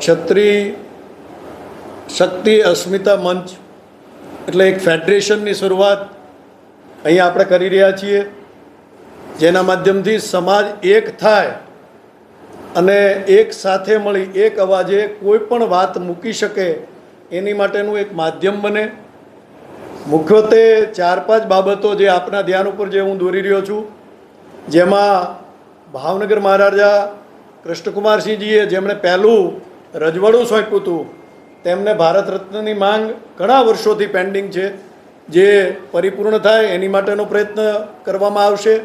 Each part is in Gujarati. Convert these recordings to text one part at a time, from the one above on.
ક્ષત્રિય શક્તિ અસ્મિતા મંચ એટલે એક ફેડરેશનની શરૂઆત અહીંયા આપણે કરી રહ્યા છીએ. જેના માધ્યમથી સમાજ એક થાય અને એક સાથે મળી એક અવાજે કોઈ પણ વાત મૂકી શકે એની માટેનું એક માધ્યમ બને. મુખ્યત્વે ચાર પાંચ બાબતો જે આપના ધ્યાન ઉપર જે હું દોરી રહ્યો છું, જેમાં ભાવનગર મહારાજા કૃષ્ણકુમારસિંહજીએ જેમણે પહેલું રજવાડું સોંપ્યું હતું. તેમને ભારત રત્નની માંગ ઘણા વર્ષોથી પેન્ડિંગ છે. જે પરિપૂર્ણ થાય એની માટેનો પ્રયત્ન કરવામાં આવશે.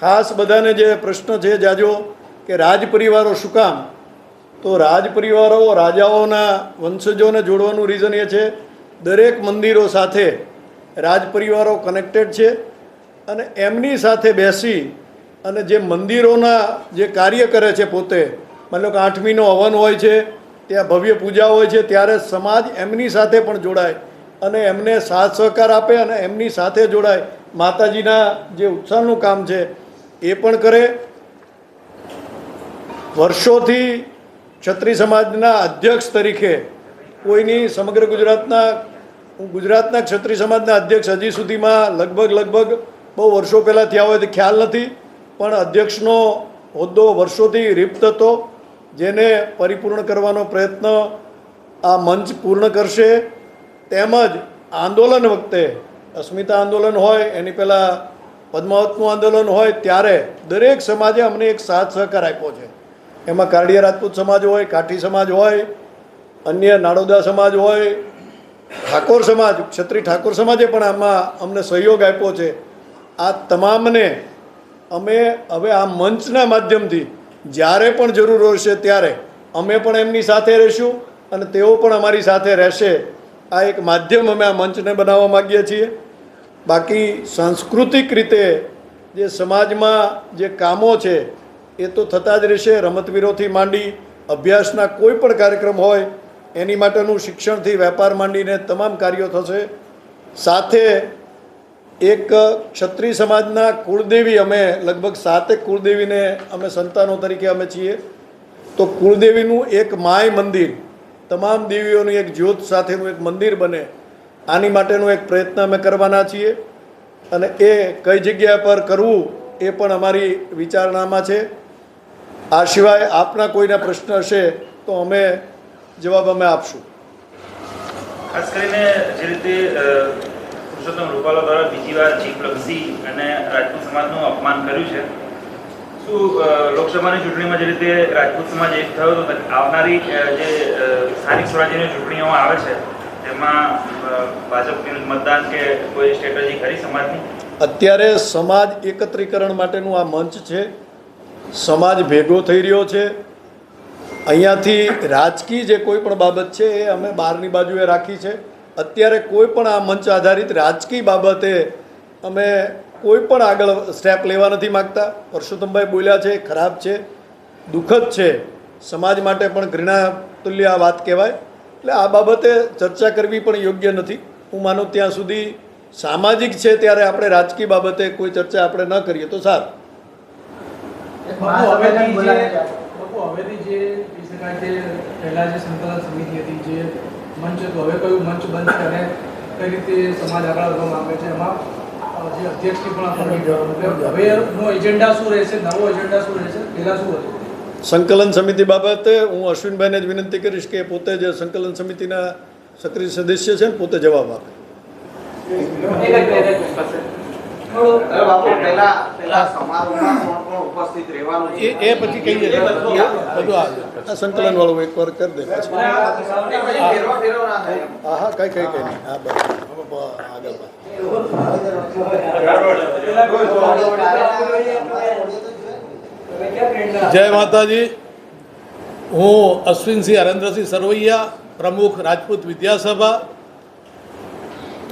ખાસ બધાને જે પ્રશ્ન છે જાજો કે રાજ પરિવારો શું કામ? તો રાજ પરિવારો રાજાઓના વંશજોને જોડવાનું રીઝન એ છે. દરેક મંદિરો સાથે રાજ પરિવારો કનેક્ટેડ છે. અને એમની સાથે બેસી અને જે મંદિરોના જે કાર્ય કરે છે પોતે માની લો કે આઠમીનો હવન હોય છે, ત્યાં ભવ્ય પૂજા હોય છે, ત્યારે સમાજ એમની સાથે પણ જોડાય અને એમને સાથ સહકાર આપે અને એમની સાથે જોડાય. માતાજીના જે ઉત્સાહનું કામ છે, એ પણ કરે. વર્ષોથી છત્રી સમાજના અધ્યક્ષ તરીકે કોઈની સમગ્ર ગુજરાતના ગુજરાતના ક્ષત્રિય સમાજના અધ્યક્ષ હજી સુધીમાં લગભગ લગભગ બહુ વર્ષો પહેલાં થયા હોય તો ખ્યાલ નથી, પણ અધ્યક્ષનો હોદ્દો વર્ષોથી રિપ્ત હતો. જેને પરિપૂર્ણ કરવાનો પ્રયત્ન આ મંચ પૂર્ણ કરશે, તેમજ આંદોલન વખતે અસ્મિતા આંદોલન હોય, એની પહેલાં પદ્માવતનું આંદોલન હોય, ત્યારે દરેક સમાજે અમને એક સાથ સહકાર આપ્યો છે. એમાં કારડિયા રાજપૂત સમાજ હોય, કાઠી સમાજ હોય, અન્ય નાડોદા સમાજ હોય, ઠાકોર સમાજ, ક્ષત્રિય ઠાકોર સમાજે પણ આમાં અમને સહયોગ આપ્યો છે. આ તમામને અમે હવે આ મંચના માધ્યમથી જ્યારે પણ જરૂર હશે ત્યારે અમે પણ એમની સાથે રહીશું અને તેઓ પણ અમારી સાથે રહેશે. આ એક માધ્યમ અમે આ મંચને બનાવવા માગીએ છીએ. બાકી સાંસ્કૃતિક રીતે જે સમાજમાં જે કામો છે, એ તો થતા જ રહેશે. રમતવીરોથી માંડી અભ્યાસના કોઈ પણ કાર્યક્રમ હોય, એની માટેનું શિક્ષણથી વેપાર માંડીને તમામ કાર્યો થશે. સાથે એક ક્ષત્રિય સમાજના કુળદેવી અમે લગભગ સાતેક કુળદેવીને અમે સંતાનો તરીકે અમે છીએ. તો કુળદેવીનું એક માય મંદિર, તમામ દેવીઓનું એક જ્યોત સાથેનું એક મંદિર બને. આની માટેનો એક પ્રયત્ન અમે કરવાના છીએ અને એ કઈ જગ્યા પર કરવું એ પણ અમારી વિચારણામાં છે. આ સિવાય આપના કોઈના પ્રશ્ન હશે તો અમે જવાબ અમે આપશું. ખાસ કરીને જે રીતે અ, પુરુષોત્તમ રૂપાલા દ્વારા બીજી વાર અને રાજપૂત સમાજનું અપમાન કર્યું છે. શું લોકસભાની ચૂંટણીમાં જે રીતે રાજપૂત સમાજ એક થયો તો આવનારી જે સ્થાનિક સ્વરાજ્યની ચૂંટણીઓ આવે છે, તેમાં ભાજપ મતદાન કે કોઈ સ્ટ્રેટેજી ખરી સમાજની? અત્યારે સમાજ એકત્રીકરણ માટેનું આ મંચ છે. સમાજ ભેગો થઈ રહ્યો છે. અહીંયાથી રાજકીય જે કોઈ પણ બાબત છે, એ અમે બહારની બાજુએ રાખી છે. અત્યારે કોઈ પણ આ મંચ આધારિત રાજકીય બાબતે અમે કોઈ પણ આગળ સ્ટેપ લેવા નથી માગતા. પરસોત્તમભાઈ બોલ્યા છે ખરાબ છે દુઃખદ છે. સમાજ માટે પણ ઘૃણા તુલ્ય આ વાત કહેવાય. એટલે આ બાબતે ચર્ચા કરવી પણ યોગ્ય નથી. હું માનું ત્યાં સુધી સામાજિક છે ત્યારે આપણે રાજકીય બાબતે કોઈ ચર્ચા આપણે ન કરીએ તો સારું. મંચ હતું હવે કયું મંચ બનશે અને કઈ રીતે સમાજ આગળ વધવા માંગે છે એમાં સંકલન સમિતિ બાબતે હું અશ્વિનભાઈને જ વિનંતી કરીશ કે પોતે જે સંકલન સમિતિના સક્રિય સદસ્ય છે ને પોતે જવાબ આપે. અરે બાપુ પહેલા પહેલા સમારોહમાં કોણ કોણ ઉપસ્થિત રહેવાનું છે એ એ પછી. કહીએ બધું આ સંકલન વાળું એકવાર કરી દે પછી. હા હા કઈ કઈ કઈ નહીં. હા બસ. આગળ. જય માતાજી. હું અશ્વિનસિંહ હરેન્દ્રસિંહ સરવૈયા, પ્રમુખ રાજપૂત વિદ્યાસભા.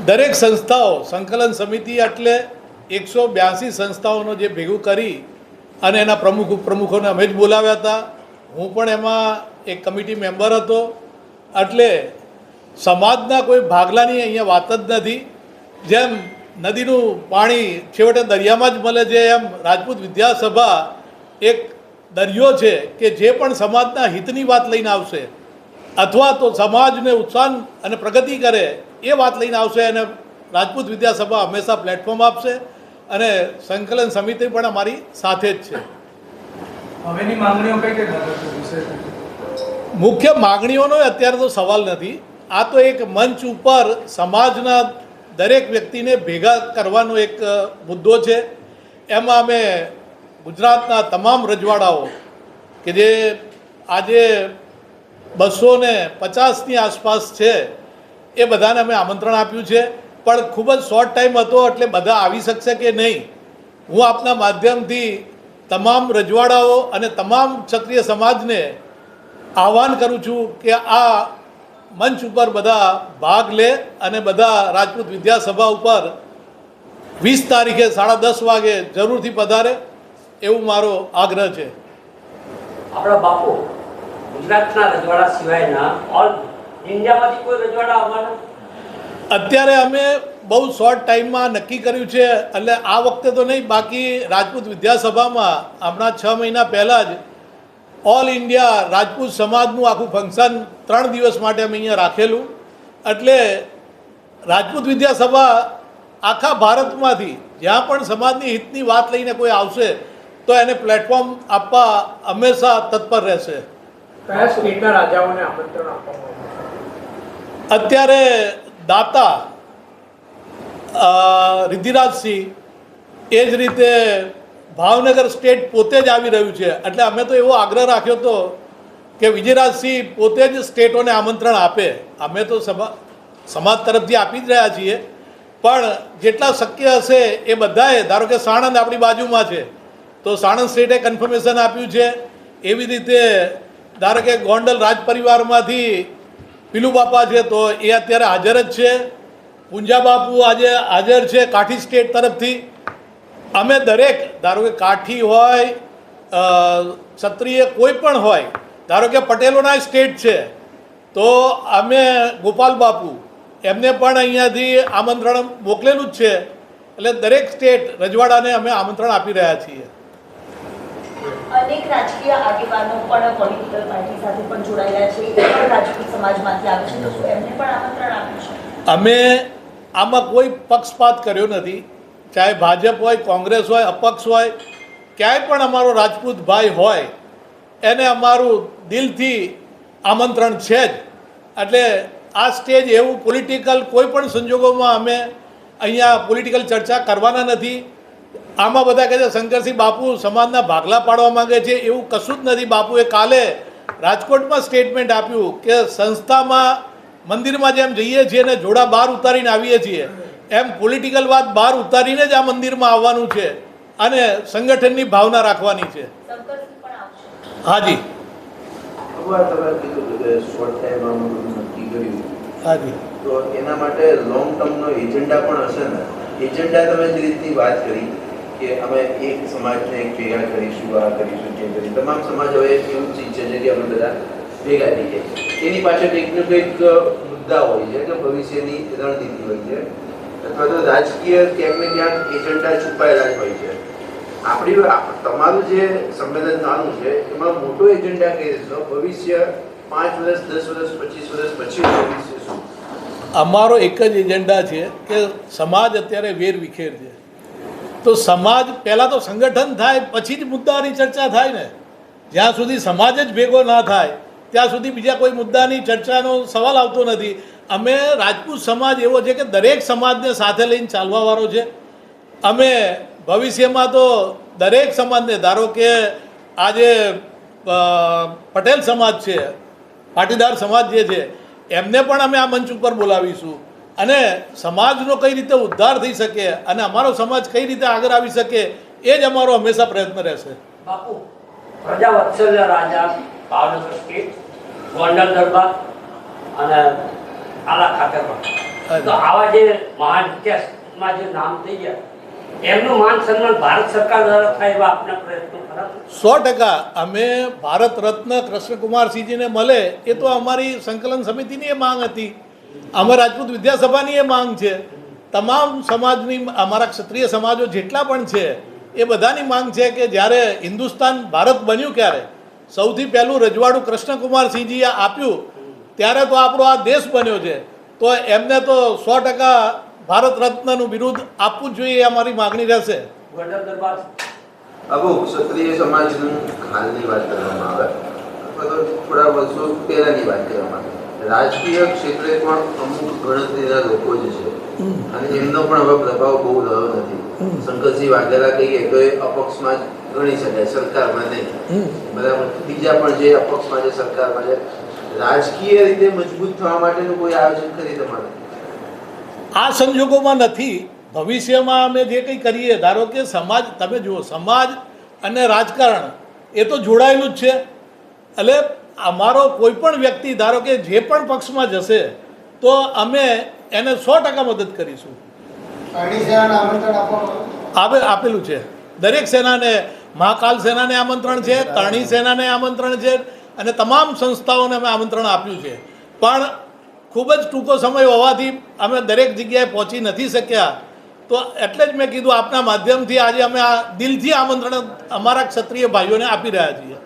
દરેક સંસ્થાઓ, સંકલન સમિતિ એટલે એકસો બ્યાસી સંસ્થાઓનો જે ભેગું કરી અને એના પ્રમુખ ઉપપ્રમુખોને અમે જ બોલાવ્યા હતા. હું પણ એમાં એક કમિટી મેમ્બર હતો. એટલે સમાજના કોઈ ભાગલાની અહીંયા વાત જ નથી. જેમ નદીનું પાણી છેવટે દરિયામાં જ મળે છે એમ રાજપૂત વિદ્યાસભા એક દરિયો છે કે જે પણ સમાજના હિતની વાત લઈને આવશે અથવા તો સમાજને ઉત્સાહન અને પ્રગતિ કરે એ વાત લઈને આવશે અને રાજપૂત વિદ્યાસભા હંમેશા પ્લેટફોર્મ આપશે અને સંકલન સમિતિ પણ અમારી સાથે જ છે. હવેની માંગણીઓ કઈ કઈ મુખ્ય માગણીઓનો અત્યારે તો સવાલ નથી. આ તો એક મંચ ઉપર સમાજના દરેક વ્યક્તિને ભેગા કરવાનો એક મુદ્દો છે. એમાં અમે ગુજરાતના તમામ રજવાડાઓ કે જે આજે બસો ને પચાસની આસપાસ છે, એ બધાને અમે આમંત્રણ આપ્યું છે. પણ ખૂબ જ શોર્ટ ટાઈમ હતો, એટલે બધા આવી શકશે કે નહીં? હું આપના માધ્યમથી તમામ રજવાડાઓ અને તમામ ક્ષત્રિય સમાજને આહવાન કરું છું કે આ મંચ ઉપર બધા ભાગ લે અને બધા રાજપૂત વિદ્યાસભા ઉપર વીસ તારીખે સાડા દસ વાગે જરૂરથી પધારે એવું મારો આગ્રહ છે. આપણા બાપુ ગુજરાતના રજવાડા સિવાયના ઓલ ઇન્ડિયામાંથી કોઈ રજવાડા આવવાના? અત્યારે અમે બહુ શોર્ટ ટાઈમમાં નક્કી કર્યું છે એટલે આ વખતે તો નહીં બાકી રાજપૂત વિદ્યાસભામાં હમણાં છ મહિના પહેલાં જ ઓલ ઇન્ડિયા રાજપૂત સમાજનું આખું ફંક્શન ત્રણ દિવસ માટે અમે અહીંયા રાખેલું. એટલે રાજપૂત વિદ્યાસભા આખા ભારતમાંથી જ્યાં પણ સમાજની હિતની વાત લઈને કોઈ આવશે તો એને પ્લેટફોર્મ આપવા હંમેશા તત્પર રહેશે. અત્યારે દાતા રિદ્ધિરાજસિંહ એ જ રીતે ભાવનગર સ્ટેટ પોતે જ આવી રહ્યું છે. એટલે અમે તો એવો આગ્રહ રાખ્યો હતો કે વિજયરાજસિંહ પોતે જ સ્ટેટોને આમંત્રણ આપે. અમે તો સમા, સમાજ તરફથી આપી જ રહ્યા છીએ. પણ જેટલા શક્ય હશે એ બધાએ, ધારો કે સાણંદ આપણી બાજુમાં છે, તો સાણંદ સ્ટેટે કન્ફર્મેશન આપ્યું છે. એવી રીતે ધારો કે ગોંડલ રાજ પરિવારમાંથી પીલુ બાપા છે, તો એ અત્યારે હાજર જ છે. પુંજા બાપુ આજે હાજર છે કાઠી સ્ટેટ તરફથી. અમે દરેક ધારો કે કાઠી હોય ક્ષત્રિય કોઈ પણ હોય ધારો કે પટેલોના સ્ટેટ છે તો અમે ગોપાલ બાપુ એમને પણ અહીંયાથી આમંત્રણ મોકલેલું જ છે એટલે દરેક સ્ટેટ રજવાડાને અમે આમંત્રણ આપી રહ્યા છીએ. અનેક રાજકીય આગેવાનો પણ પોલિટિકલ પાર્ટી સાથે પણ જોડાયેલા છે પણ રાજપૂત સમાજમાંથી આવે છે તો એમને પણ આમંત્રણ આપ્યું છે. અમે આમાં કોઈ પક્ષપાત કર્યો નથી. ચાહે ભાજપ હોય, કોંગ્રેસ હોય, અપક્ષ હોય, ક્યાંય પણ અમારો રાજપૂત ભાઈ હોય, એને અમારું દિલથી આમંત્રણ છે જ. એટલે આ સ્ટેજ એવું પોલિટિકલ કોઈ પણ સંજોગોમાં અમે અહીંયા પોલિટિકલ ચર્ચા કરવાના નથી. આમાં બધા કહે છે, શંકરસિંહ બાપુ સમાજના ભાગલા પાડવા માંગે છે. એવું કશું જ નથી. બાપુએ કાલે રાજકોટમાં સ્ટેટમેન્ટ આપ્યું કે સંસ્થામાં મંદિરમાં જેમ જઈએ છીએ ને જોડા બહાર ઉતારીને આવીએ છીએ એમ પોલિટિકલ વાત બહાર ઉતારીને જ આ મંદિરમાં આવવાનું છે અને સંગઠનની ભાવના રાખવાની છે. હાજી. હાજી. તો એના માટે લોંગ ટર્મનો એજન્ડા પણ હશે ને? એજન્ડા તમે જે રીતની વાત કરી કે અમે એક સમાજને એક ભેગા કરીશું, આ કરીશું, તે કરીશું. તમામ સમાજ હવે એવું જ છે કે અમે બધા ભેગા થઈ જાય એની પાછળ કંઈક ને કંઈક મુદ્દા હોય છે કે ભવિષ્યની રણનીતિ હોય છે. અથવા તો રાજકીય ક્યાંક ને ક્યાંક એજન્ડા છુપાયેલા હોય છે. આપણી તમારું જે સંમેલન નાનું છે, એમાં મોટો એજન્ડા કહી દેશો ભવિષ્ય પાંચ વર્ષ, દસ વર્ષ, પચીસ વર્ષ પછી ભવિષ્ય શું? અમારો એક જ એજન્ડા છે કે સમાજ અત્યારે વેર વિખેર છે. તો સમાજ પહેલાં તો સંગઠન થાય, પછી જ મુદ્દાની ચર્ચા થાય ને. જ્યાં સુધી સમાજ જ ભેગો ના થાય, ત્યાં સુધી બીજા કોઈ મુદ્દાની ચર્ચાનો સવાલ આવતો નથી. અમે રાજપૂત સમાજ એવો છે કે દરેક સમાજને સાથે લઈને ચાલવાવાળો છે. અમે ભવિષ્યમાં તો દરેક સમાજને, ધારો કે આજે પટેલ સમાજ છે, પાટીદાર સમાજ જે છે, એમને પણ અમે આ મંચ ઉપર બોલાવીશું. અને સમાજનો કઈ રીતે ઉદ્ધાર થઈ શકે અને અમારો સમાજ કઈ રીતે આગળ આવી શકે, એ જ અમારો હંમેશા પ્રયત્ન રહેશે. બાપુ પ્રજા વત્સલ્ય રાજા ભાવનગર સ્ટેટ, ગોંડલ દરબાર અને આલા ખાતે પણ. તો આવા જે મહાન ઇતિહાસમાં જે નામ થઈ ગયા એમનું માન સન્માન ભારત સરકાર દ્વારા થાય એવા આપના પ્રયત્નો સો ટકા. અમે ભારત રત્ન કૃષ્ણકુમારસિંહજીને મળે એ તો અમારી સંકલન સમિતિની એ માંગ હતી. અમે રાજપૂત વિદ્યાસભાની એ માંગ છે. તમામ સમાજની અમારા ક્ષત્રિય સમાજો જેટલા પણ છે એ બધાની માંગ છે કે જ્યારે હિન્દુસ્તાન ભારત બન્યું ક્યારે સૌથી પહેલું રજવાડું કૃષ્ણકુમારસિંહજીએ આપ્યું ત્યારે તો આપણો આ દેશ બન્યો છે. તો એમને તો સો ટકા ભારત રત્નનું બિરુદ આપવું જોઈએ અમારી માગણી રહેશે. અબુ ક્ષત્રિય સમાજનું હાલની વાત કરવામાં આવે. અથવા તો થોડા વર્ષો પહેલાની વાત કરવામાં આવે. રાજકીય ક્ષેત્રે પણ અમુક ગણતરીના લોકો જ છે. અને એમનો પણ હવે પ્રભાવ બહુ રહ્યો નથી. શંકરસિંહ વાઘેલા કહીએ તો એ અપક્ષમાં જ ગણી શકાય સરકારમાં નહીં બરાબર? બીજા પણ જે અપક્ષમાં છે સરકારમાં છે રાજકીય રીતે મજબૂત થવા માટેનું કોઈ આયોજન કરી તમારે આ સંજોગોમાં નથી. ભવિષ્યમાં અમે જે કંઈ કરીએ ધારો કે સમાજ તમે જુઓ સમાજ અને રાજકારણ એ તો જોડાયેલું જ છે. એટલે અમારો કોઈ પણ વ્યક્તિ ધારો કે જે પણ પક્ષમાં જશે તો અમે એને સો ટકા મદદ કરીશું. આપે આપેલું છે. દરેક સેનાને મહાકાલ સેનાને આમંત્રણ છે તરણી સેનાને આમંત્રણ છે અને તમામ સંસ્થાઓને અમે આમંત્રણ આપ્યું છે. પણ ખૂબ જ ટૂંકો સમય હોવાથી અમે દરેક જગ્યાએ પહોંચી નથી શક્યા. તો એટલે જ મેં કીધું આપના માધ્યમથી આજે અમે આ દિલથી આમંત્રણ અમારા ક્ષત્રિય ભાઈઓને આપી રહ્યા છીએ.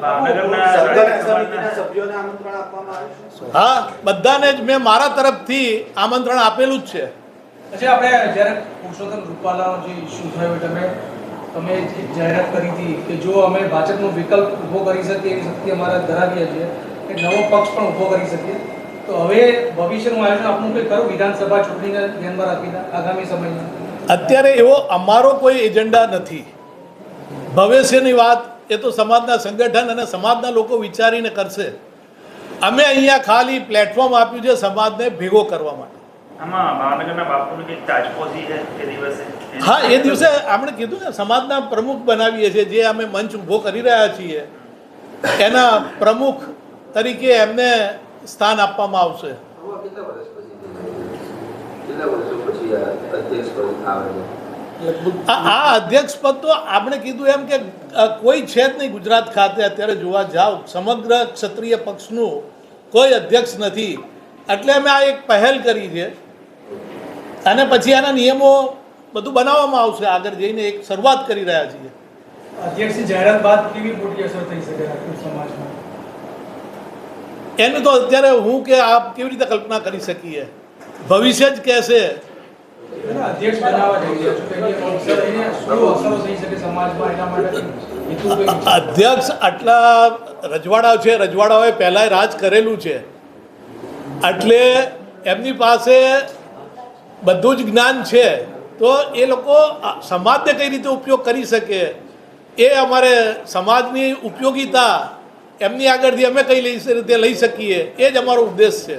ભાવનગરના સંઘર્ષ સમાજના સમિતિના સભ્યોને આમંત્રણ આપવામાં આવ્યું છે? હા બધાને જ મેં મારા તરફથી આમંત્રણ આપેલું જ છે. પછી આપણે જ્યારે પુરુષોત્તમ રૂપાલાનો જે ઇસ્યુ થયો એટલે તમે તમે એક જાહેરાત કરી હતી કે જો અમે ભાજપનો વિકલ્પ ઊભો કરી શકીએ એવી શક્તિ અમારા ધરાવીએ છીએ કે નવો પક્ષ પણ ઊભો કરી શકીએ. તો હવે ભવિષ્યનું આયોજન આપણું કંઈ ખરું? વિધાનસભા ચૂંટણીને ધ્યાનમાં રાખીને આગામી સમયમાં. અત્યારે એવો અમારો કોઈ એજન્ડા નથી. ભવિષ્યની વાત એ તો સમાજના સંગઠન અને સમાજના લોકો વિચારીને કરશે. અમે અહીંયા ખાલી પ્લેટફોર્મ આપ્યું છે સમાજને ભેગો કરવા માટે. આમાં ભાવનગરના બાપુની કંઈક તાજપોશી છે તે દિવસે હા એ દિવસે આપણે કીધું ને સમાજના પ્રમુખ બનાવીએ છીએ જે અમે મંચ ઊભો કરી રહ્યા છીએ એના પ્રમુખ તરીકે એમને સ્થાન આપવામાં આવશે. આ અધ્યક્ષ પદ તો આપણે કીધું એમ કે કોઈ છે જ નહીં ગુજરાત ખાતે અત્યારે જોવા જાઓ સમગ્ર ક્ષત્રિય પક્ષનું કોઈ અધ્યક્ષ નથી. એટલે અમે આ એક પહેલ કરી છે. અને પછી આના નિયમો બધું બનાવવામાં આવશે. આગળ જઈને એક શરૂઆત કરી રહ્યા છીએ. અધ્યક્ષની જાહેરાત બાદ કેવી મોટી અસર થઈ શકે સમાજમાં? એનું તો અત્યારે હું કે આપ કેવી રીતે કલ્પના કરી શકીએ? ભવિષ્ય જ કહેશે. અધ્યક્ષ આટલા રજવાડાઓ છે. રજવાડાઓએ પહેલાંય રાજ કરેલું છે. એટલે એમની પાસે બધું જ જ્ઞાન છે. તો એ લોકો સમાજને કઈ રીતે ઉપયોગ કરી શકે? એ અમારે સમાજની ઉપયોગિતા એમની આગળથી અમે કઈ રીતે લઈ શકીએ? એ જ અમારો ઉદ્દેશ છે.